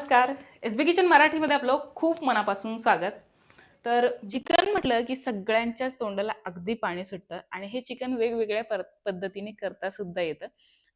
नमस्कार. एस बी किचन मराठीमध्ये आपलं खूप मनापासून स्वागत. तर चिकन म्हटलं की सगळ्यांच्याच तोंडाला अगदी पाणी सुटतं आणि हे चिकन वेगवेगळ्या पर पद्धतीने करता सुद्धा येतं.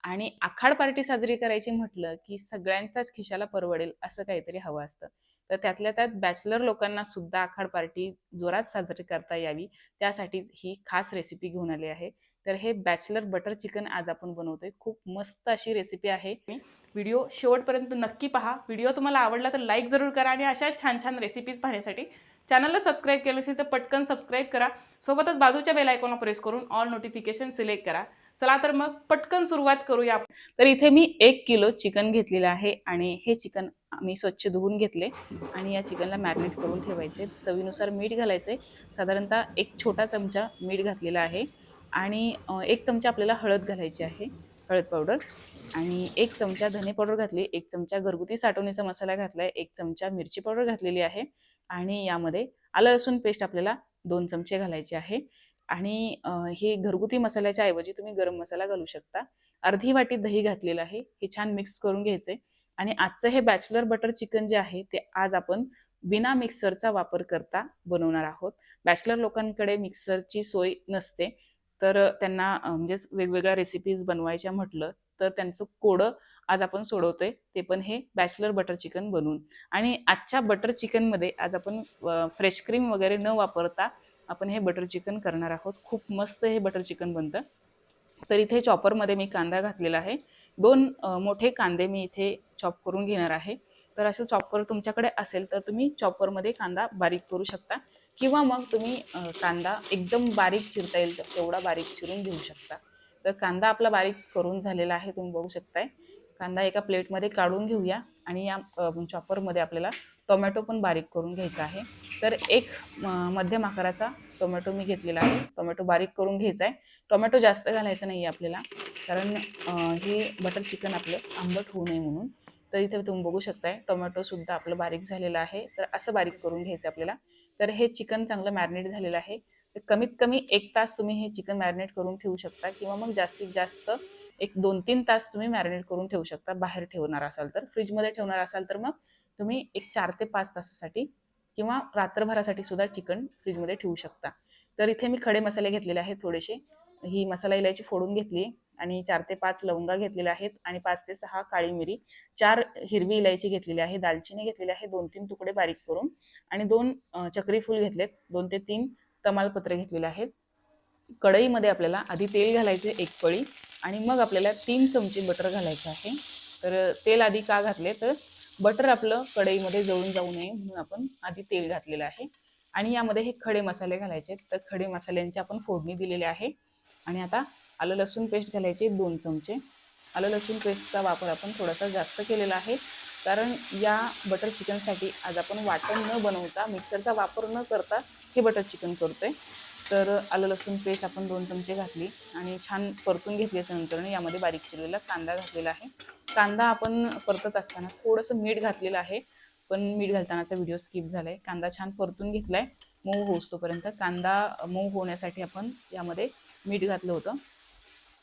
आणि आखाड पार्टी साजरी करायची म्हटलं की सगळ्यांचाच खिशाला परवडेल असं काहीतरी हवं असतं. तर त्यातल्या त्यात बॅचलर लोकांना सुद्धा आखाड पार्टी जोरात साजरी करता यावी त्यासाठीच ही खास रेसिपी घेऊन आली आहे. तर हे बॅचलर बटर चिकन आज आपण बनवतोय. खूप मस्त अशी रेसिपी आहे. व्हिडिओ शेवटपर्यंत नक्की पहा. व्हिडिओ तुम्हाला आवडला तर लाईक जरूर करा आणि अशा छान छान रेसिपीज पाहण्यासाठी चॅनलला सबस्क्राईब केलं असेल तर पटकन सबस्क्राईब करा. सोबतच बाजूच्या बेल आयकॉनला प्रेस करून ऑल नोटिफिकेशन सिलेक्ट करा. चला तर मग पटकन सुरुवात करूया. तर इथे मी एक किलो चिकन घेतलेलं आहे आणि हे चिकन मी स्वच्छ धुवून घेतले आणि या चिकनला मॅरिनेट करून ठेवायचे. चवीनुसार मीठ घालायचे. साधारणतः एक छोटा चमचा मीठ घातलेला आहे आणि एक चमचा आपल्याला हळद घालायची आहे हळद पावडर आणि एक चमचा धने पावडर घातली एक चमचा घरगुती साठवणीचा मसाला घातलाय एक चमचा मिरची पावडर घातलेली आहे आणि यामध्ये आलं लसूण पेस्ट आपल्याला दोन चमचे घालायचे आहे. आणि हे घरगुती मसाल्याच्या ऐवजी तुम्ही गरम मसाला घालू शकता. अर्धी वाटी दही घातलेलं आहे हे छान मिक्स करून घ्यायचे आणि आजचं हे बॅचलर बटर चिकन जे आहे ते आज आपण बिना मिक्सरचा वापर करता बनवणार आहोत. बॅचलर लोकांकडे मिक्सरची सोय नसते. तर त्यांना म्हणजेच वेगवेगळ्या रेसिपीज बनवायच्या म्हटलं तर त्यांचं कोडं आज आपण सोडवतोय ते पण हे बॅचलर बटर चिकन बनवून. आणि आजच्या बटर चिकनमध्ये आज आपण फ्रेश क्रीम वगैरे न वापरता आपण हे बटर चिकन करणार आहोत. खूप मस्त हे बटर चिकन बनतं. तर इथे चॉपरमध्ये मी कांदा घातलेला आहे. दोन मोठे कांदे मी इथे चॉप करून घेणार आहे. तर असं चॉपर तुमच्याकडे असेल तर तुम्ही चॉपरमध्ये कांदा बारीक करू शकता किंवा मग तुम्ही कांदा एकदम बारीक चिरता येईल तर तेवढा बारीक चिरून घेऊ शकता. तर कांदा आपला बारीक करून झालेला आहे तुम्ही बघू शकताय. कांदा एका प्लेटमध्ये काढून घेऊया. आणि या चॉपरमध्ये आपल्याला टोमॅटो पण बारीक करून घ्यायचा आहे. तर एक मध्यम आकाराचा टोमॅटो मी घेतलेला आहे. टोमॅटो बारीक करून घ्यायचा आहे. टोमॅटो जास्त घालायचं नाही आहे आपल्याला कारण हे बटर चिकन आपलं आंबट होऊ नये म्हणून. तर इथे तुम्ही बघू शकताय टोमॅटोसुद्धा आपलं बारीक झालेलं आहे. तर असं बारीक करून घ्यायचं आपल्याला. तर हे चिकन चांगलं मॅरिनेट झालेलं आहे. तर कमीत कमी एक तास तुम्ही हे चिकन मॅरिनेट करून ठेवू शकता किंवा मग जास्तीत जास्त एक दोन तीन तास तुम्ही मॅरिनेट करून ठेवू शकता बाहेर ठेवणार असाल तर. फ्रीजमध्ये ठेवणार असाल तर मग तुम्ही एक चार ते पाच तासासाठी किंवा रात्रभरासाठी सुद्धा चिकन फ्रीजमध्ये ठेवू शकता. तर इथे मी खडे मसाले घेतलेले आहेत थोडेसे. ही मसाला इलायची फोडून घेतली आणि चार ते पाच लवंगा घेतलेल्या आहेत आणि पाच ते सहा काळी मिरी. चार हिरवी इलायची घेतलेली आहे दालचिनी घेतलेली आहे दोन तीन तुकडे बारीक करून आणि दोन चक्री फुल घेतलेत. दोन ते तीन तमालपत्र घेतलेले आहेत. कढईमध्ये आपल्याला आधी तेल घालायचे एक पळी. आणि मग आपल्याला तीन चमचे बटर घालायचं आहे. तर तेल आधी का घातले तर बटर आपलं कढईमध्ये जळून जाऊ नये म्हणून आपण आधी तेल घातलेलं आहे. आणि यामध्ये हे खडे मसाले घालायचे तर खडे मसाल्यांची आपण फोडणी दिलेली आहे. आणि आता आलं लसूण पेस्ट घालायचे दोन चमचे. आलं लसूण पेस्टचा वापर आपण थोडासा जास्त केलेला आहे. कारण या बटर चिकनसाठी आज आपण वाटण न बनवता मिक्सरचा वापर न करता हे बटर चिकन करतोय. तर आलं लसूण पेस्ट आपण दोन चमचे घातली आणि छान परतून घेतल्याच्या नंतर यामध्ये बारीक चिरलेला कांदा घातलेला आहे. कांदा आपण परतत असताना थोडंसं मीठ घातलेलं आहे पण मीठ घालतानाचा व्हिडिओ स्किप झालाय. कांदा छान परतून घेतलाय. मऊ होऊस तोपर्यंत कांदा मऊ होण्यासाठी आपण यामध्ये मीठ घातलं होतं.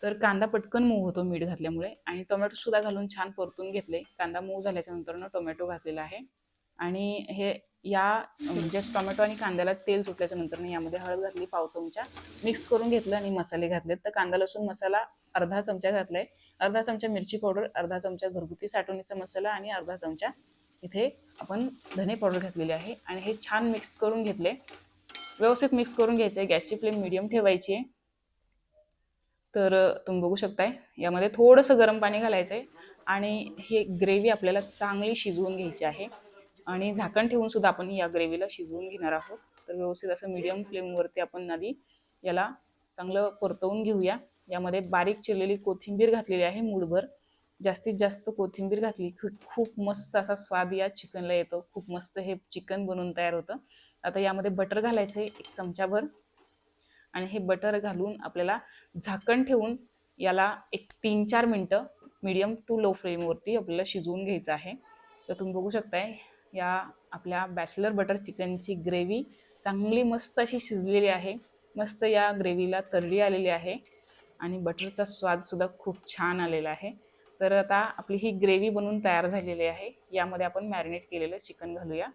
तर कांदा पटकन मऊ होतो मीठ घातल्यामुळे आणि टोमॅटो सुद्धा घालून छान परतून घेतले. कांदा मऊ झाल्याच्या नंतरनं टोमॅटो घातलेला आहे. आणि हे या जस्ट टोमॅटो आणि कांद्याला तेल सुटल्याच्या नंतर यामध्ये हळद घातली पाव चमचा मिक्स करून घेतलं आणि मसाले घातलेत. तर कांदा लसूण मसाला अर्धा चमचा घातलाय. अर्धा चमचा मिरची पावडर अर्धा चमचा घरगुती साठवणीचा मसाला आणि अर्धा चमचा इथे आपण धने पावडर घातलेली आहे. आणि हे छान मिक्स करून घेतले व्यवस्थित मिक्स करून घ्यायचं आहे गॅसची फ्लेम मिडियम ठेवायची आहे तर तुम्ही बघू शकताय यामध्ये थोडंसं गरम पाणी घालायचं आहे आणि ही ग्रेव्ही आपल्याला चांगली शिजवून घ्यायची आहे. आणि झाकण ठेवून सुद्धा आपण या ग्रेव्हीला शिजवून घेणार आहोत. तर व्यवस्थित असं मिडियम फ्लेमवरती आपण आधी याला चांगलं परतवून घेऊया. यामध्ये बारीक चिरलेली कोथिंबीर घातलेली आहे मूळभर जास्तीत जास्त कोथिंबीर घातली खूप खूप मस्त असा स्वाद या चिकनला येतो. खूप मस्त हे चिकन बनवून तयार होतं. आता यामध्ये बटर घालायचं आहे एक चमचाभर. आणि हे बटर घालून आपल्याला झाकण ठेवून याला एक तीन चार मिनटं मीडियम टू लो फ्लेमवरती आपल्याला शिजवून घ्यायचं आहे. तर तुम्ही बघू शकताय या आपल्या बॅचलर बटर चिकनची ग्रेव्ही चांगली मस्त अशी शिजलेली आहे. मस्त या ग्रेव्हीला तर्री आलेली आहे आणि बटरचा स्वादसुद्धा खूप छान आलेला आहे. तर आता आपली ही ग्रेव्ही बनवून तयार झालेली आहे. यामध्ये आपण मॅरिनेट केलेलं चिकन घालूया.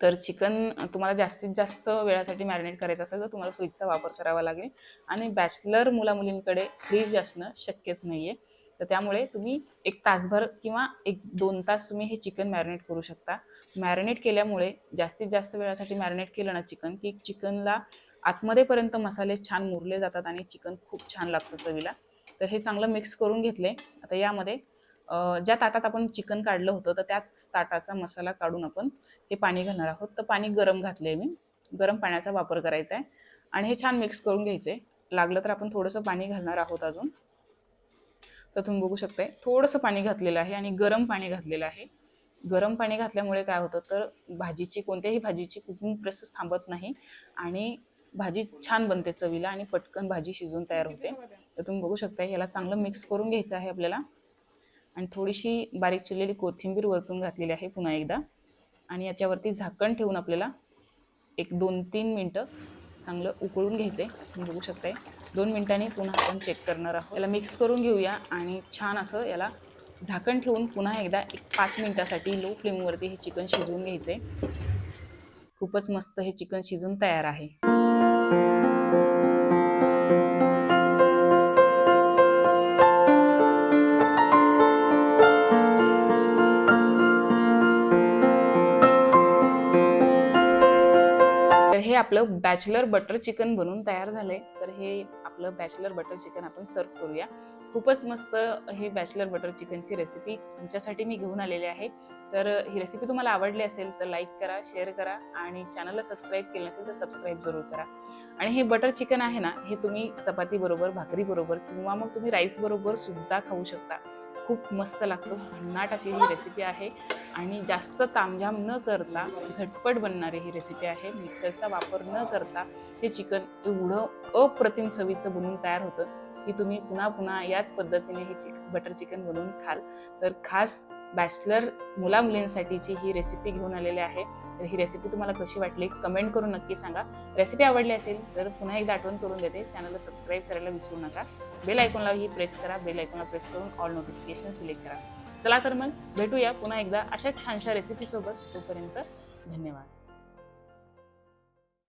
तर चिकन तुम्हाला जास्तीत जास्त वेळासाठी मॅरिनेट करायचं असेल तर तुम्हाला फ्रीजचा वापर करावा लागेल. आणि बॅचलर मुलामुलींकडे फ्रीज असणं शक्यच नाही आहे तर त्यामुळे तुम्ही एक तासभर किंवा एक दोन तास तुम्ही हे चिकन मॅरिनेट करू शकता. मॅरिनेट केल्यामुळे जास्तीत जास्त वेळासाठी मॅरिनेट केलं ना चिकन की चिकनला आतमध्येपर्यंत मसाले छान मुरले जातात आणि चिकन खूप छान लागतं चवीला. तर हे चांगलं मिक्स करून घेतले. आता यामध्ये ज्या ताटात आपण चिकन काढलं होतं तर त्याच ताटाचा मसाला काढून आपण हे पाणी घालणार आहोत. तर पाणी गरम घातले मी. गरम पाण्याचा वापर करायचा आहे आणि हे छान मिक्स करून घ्यायचे लागलं तर आपण थोडंसं पाणी घालणार आहोत अजून. तर तुम्ही बघू शकताय. थोडंसं पाणी घातलेलं आहे आणि गरम पाणी घातलेलं आहे. गरम पाणी घातल्यामुळे काय होतं तर भाजीची कोणत्याही भाजीची कुकिंग प्रोसेस थांबत नाही आणि भाजी छान बनते चवीला आणि पटकन भाजी शिजून तयार होते. तर तुम्ही बघू शकता ह्याला चांगलं मिक्स करून घ्यायचं आहे आपल्याला. आणि थोडीशी बारीक चिरलेली कोथिंबीर वरतून घातलेली आहे पुन्हा एकदा. आणि याच्यावरती झाकण ठेवून आपल्याला एक दोन तीन मिनटं चांगलं उकळून घ्यायचं. आहे तुम्ही बघू शकताय. दोन मिनटांनी पुन्हा आपण चेक करणार आहोत. याला मिक्स करून घेऊया आणि छान असं याला झाकण ठेवून पुन्हा एकदा एक पाच मिनटासाठी लो फ्लेमवरती हे चिकन शिजवून घ्यायचं. आहे खूपच मस्त हे चिकन शिजून तयार आहे. आपलं बॅचलर बटर चिकन बनून तयार झालंय. तर हे आपलं बॅचलर बटर चिकन आपण सर्व करूया. खूपच मस्त हे बॅचलर बटर चिकनची रेसिपी तुमच्यासाठी मी घेऊन आलेली आहे. तर ही रेसिपी तुम्हाला आवडली असेल तर लाईक करा शेअर करा आणि चॅनलला सबस्क्राईब केलं नसेल तर सबस्क्राईब जरूर करा. आणि हे बटर चिकन आहे ना हे तुम्ही चपाती बरोबर भाकरी बरोबर किंवा मग तुम्ही राईस बरोबर सुद्धा खाऊ शकता. खूप मस्त लागतो. भन्नाट अशी ही रेसिपी आहे. आणि जास्त तामझाम न करता झटपट बनणारी ही रेसिपी आहे. मिक्सरचा वापर न करता हे चिकन एवढं अप्रतिम चवीचं बनवून तयार होतं की तुम्ही पुन्हा पुन्हा याच पद्धतीने हे चिक बटर चिकन बनवून खाल. तर खास बॅचलर मुला मुलींसाठीची ही रेसिपी घेऊन आलेली आहे. तर ही रेसिपी तुम्हाला कशी वाटली? कमेंट करून नक्की सांगा. रेसिपी आवडली असेल तर पुन्हा एकदा आठवण करून देते. चॅनलला सबस्क्राईब करायला विसरू नका. बेल आयकॉनला ही प्रेस करा. बेल आयकॉनला प्रेस करून ऑल नोटिफिकेशन सिलेक्ट करा. चला तर मग भेटूया पुन्हा एकदा अशाच छानशा रेसिपीसोबत तोपर्यंत धन्यवाद.